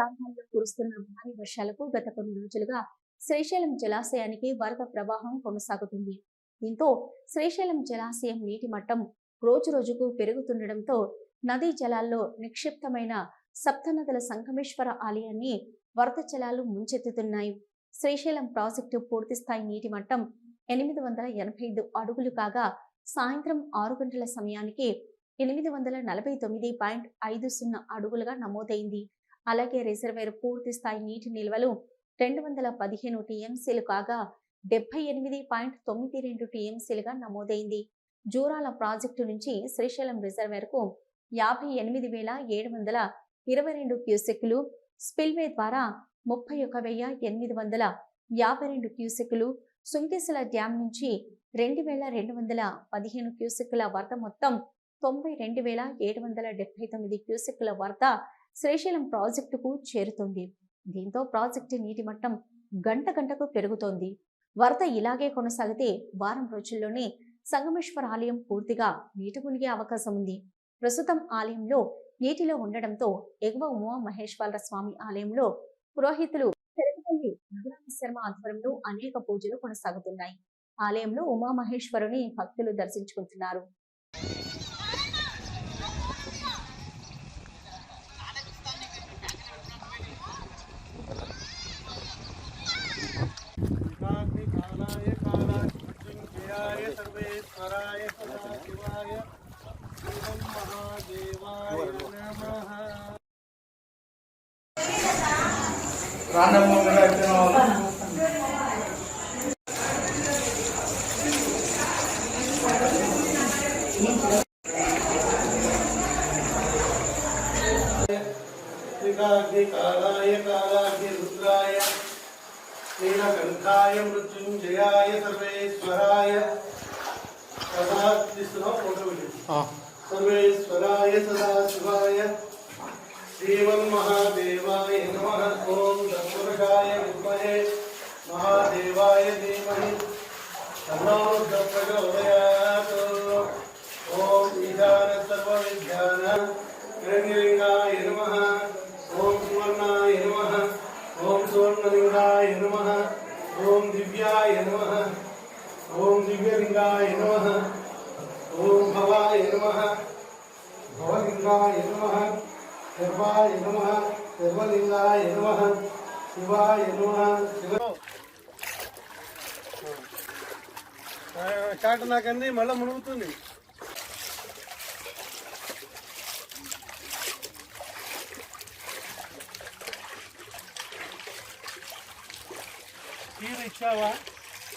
ప్రాంతాల్లో కురుస్తున్న భారీ వర్షాలకు గత కొన్ని రోజులుగా శ్రీశైలం జలాశయానికి వరద ప్రవాహం కొనసాగుతుంది. దీంతో శ్రీశైలం జలాశయం నీటి మట్టం రోజు రోజుకు పెరుగుతుండటంతో నదీ జలాల్లో నిక్షిప్తమైన సప్తనదుల సంగమేశ్వర ఆలయాన్ని వరద జలాలు ముంచెత్తుతున్నాయి. శ్రీశైలం ప్రాజెక్టు పూర్తిస్థాయి నీటి మట్టం ఎనిమిది వందల ఎనభై ఐదు అడుగులు కాగా సాయంత్రం ఆరు గంటల సమయానికి ఎనిమిది వందల నలభై తొమ్మిది పాయింట్ ఐదు సున్నా అడుగులుగా నమోదైంది. అలాగే రిజర్వేర్ పూర్తి స్థాయి నీటి నిల్వలు రెండు వందల పదిహేను టీఎంసీలు కాగా డెబ్బై ఎనిమిది పాయింట్ తొమ్మిది రెండు టీఎంసీలుగా నమోదైంది. జూరాల ప్రాజెక్టు నుంచి శ్రీశైలం రిజర్వేర్కు యాభై ఎనిమిది వేల ఏడు వందల ఇరవై రెండు క్యూసెక్లు స్పిల్వే ద్వారా ముప్పై ఒక వెయ్యి ఎనిమిది వందల యాభై రెండు క్యూసెక్లు సుంకేశల డ్యాం నుంచి రెండు వేల రెండు వందల పదిహేను క్యూసెక్ల వరద మొత్తం తొంభై రెండు వేల ఏడు వందల డెబ్బై తొమ్మిది క్యూసెక్ల వరద శ్రీశైలం ప్రాజెక్టుకు చేరుతుంది. దీంతో ప్రాజెక్టు నీటి మట్టం గంట గంటకు పెరుగుతోంది. వరద ఇలాగే కొనసాగితే వారం రోజుల్లోనే సంగమేశ్వర ఆలయం పూర్తిగా నీటి మునిగే అవకాశం ఉంది. ప్రస్తుతం ఆలయంలో నీటిలో ఉండడంతో ఎగువ ఉమా మహేశ్వర స్వామి ఆలయంలో పురోహితులు శర్మ ఆధ్వర్యంలో అనేక పూజలు కొనసాగుతున్నాయి. ఆలయంలో ఉమామహేశ్వరుని భక్తులు దర్శించుకుంటున్నారు. सर्वेश्वराय सदाशिवाय शिवं महादेवाय नमः రాండమ్మ కూడా వచ్చిన వాళ్ళు कालाय कालाग्नि रुद्राय नीलकण्ठाय मृत्युञ्जयाय सर्वेश्वराय సదా తీస్తున్నాం ఫోటో పెట్టి సర్వేశ్వరాయ సదా శివాయ. శ్రీమన్ దివ్యలింగాయ నమ. ఓం భవాయ నమ. భవలింగాయ నమ. శర్వాయ నమ. శర్వలింగాయ నమ. శివాయ నమ. చాట నాకంది మళ్ళీ మునుగుతుంది. తీరు ఇచ్చావా?